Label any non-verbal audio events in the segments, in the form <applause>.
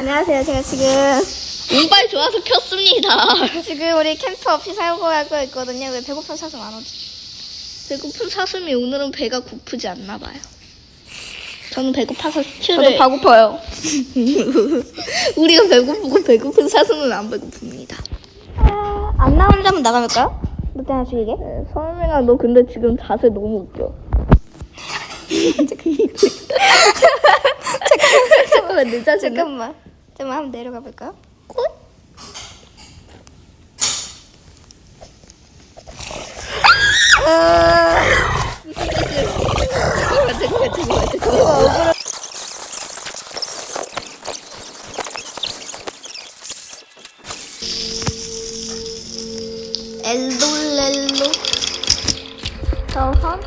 안녕하세요. 제가 지금 운빨 좋아서 켰습니다. <laughs> 지금 우리 캠프 없이 살고 하고 있거든요. 왜 배고픈 사슴 안 오지? 배고픈 사슴이 오늘은 배가 고프지 않나 봐요. 저는 배고파서 스튜를 배고파요. <laughs> 우리가 배고프고 배고픈 사슴은 안 배고픕니다. 아, 안 점은 나가볼까요? 롯데 하나 주이게. 서민아 너 근데 지금 자세 너무 웃겨. <laughs> 잠깐만 잠깐만. 잠깐만 한번 내려가 볼까요? 꽃? 아. 엘돌렐로 저선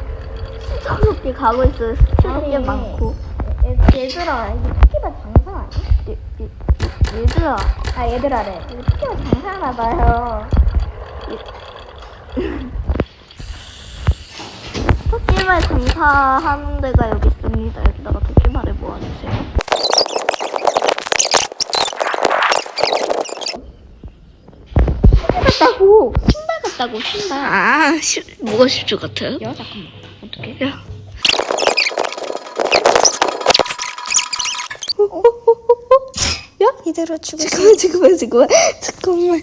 수상롭게 가고 있어요. 스트레스 아니. 많고. 얘- 얘들아, 이거 토끼가 장사 아니야? 얘, 얘, 얘들아 아, 얘들아래. 이거 토끼가 장사하나 봐요. 토끼말 장사하는 데가 여기 있습니다. 여기다가 토끼말을 모아주세요. 같다고 신발 같다고 신발. 아 실, 뭐가 실주 같아요? 야, 잠깐만. 어떻게? 야. 이대로 죽을 수 잠깐만 잠깐만 잠깐만 잠깐만.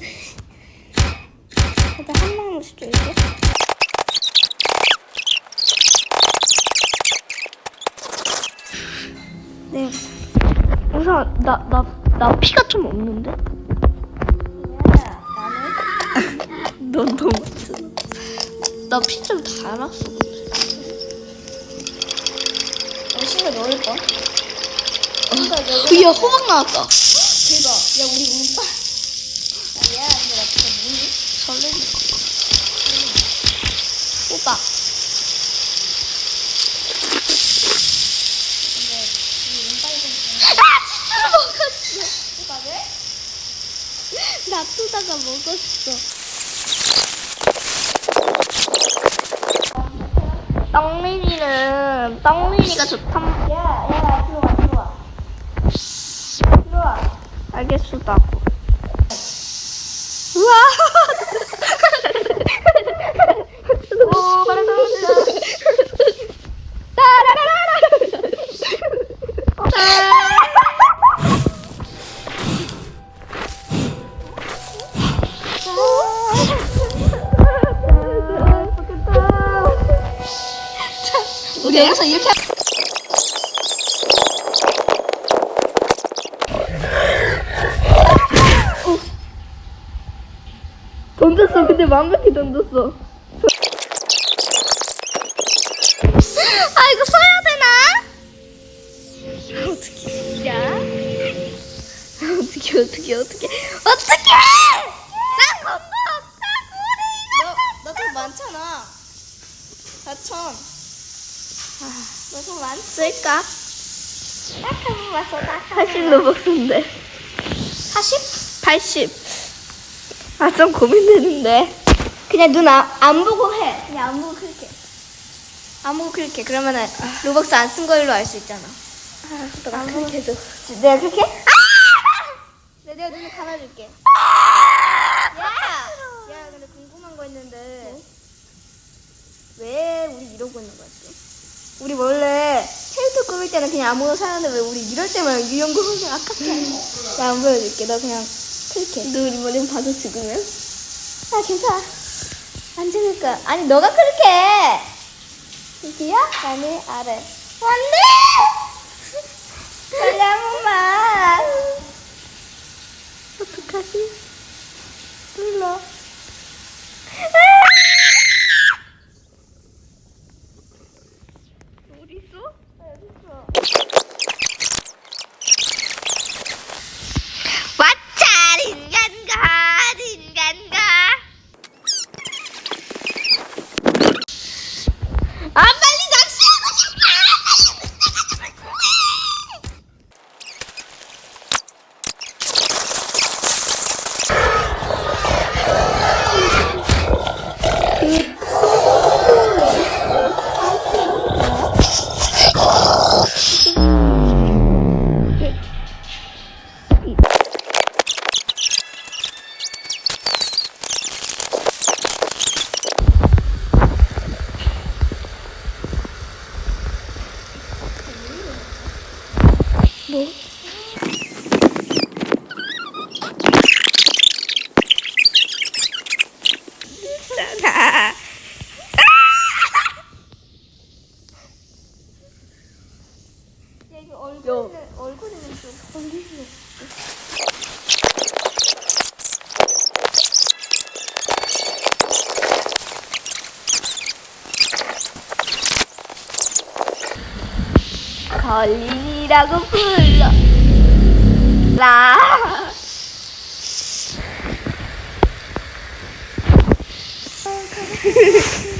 일단 한 마음씩 줄게. 네. 우선 나 나 나 피가 좀 없는데? 넌 너무 나피 좀 달았어. 열심히 넣을 거. 야 호박 나왔다. 대박. 야 우리 운빨. 야, 야, 근데 나 진짜 뭐니? 근데 우리 운빨 좀. 아! 먹었어. 누가 왜? 놔두다가 먹었어. 떡민이는 떡민이가 좋단 야, 야, 들어와, 들어와. 들어와. 알겠수다고. 우와. 오. 우리 여기서 이렇게 던졌어. 근데 완벽히 던졌어. 아 이거 써야 되나? 어떻게? 야. 어떻게 어떻게 어떻게 어떻게? 나 건너 없다고 너, 너돈 많잖아. 4천. 너돈 많지? 쓸까? 딱 한 번만 써, 딱. 80 로벅스인데 40? 80. 아 좀 고민되는데. 그냥 눈 안 보고 해. 그냥 안 보고 클릭해. 안 보고 클릭해. 그러면은 로벅스 안 쓴 걸로 알 수 있잖아. 아, 너가 그렇게 해줘. 내가 그렇게? 네, 내가 눈을 감아줄게. 야! 야, 근데 궁금한 거 있는데. 왜 우리 이러고 있는 거였지? 우리 원래 캐릭터 꾸밀 때는 그냥 아무거나 사는데 왜 우리 이럴 때만 이런 거 하면 아깝지 않냐? 나안 보여줄게. 너 그냥 클릭해. 너 이번엔 봐서 죽으면? 아, 괜찮아. 안 거야. 아니, 너가 클릭해! 여기야? 나는 아래. 안 돼! 빨리 한 번만. 어떡하지? 눌러. 뭐? 나. 여기 얼굴은 얼굴에는 좀 걸리지. 벌린이라고 불러. 라. <laughs>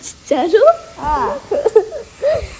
진짜로? <laughs> <laughs> 어. <laughs>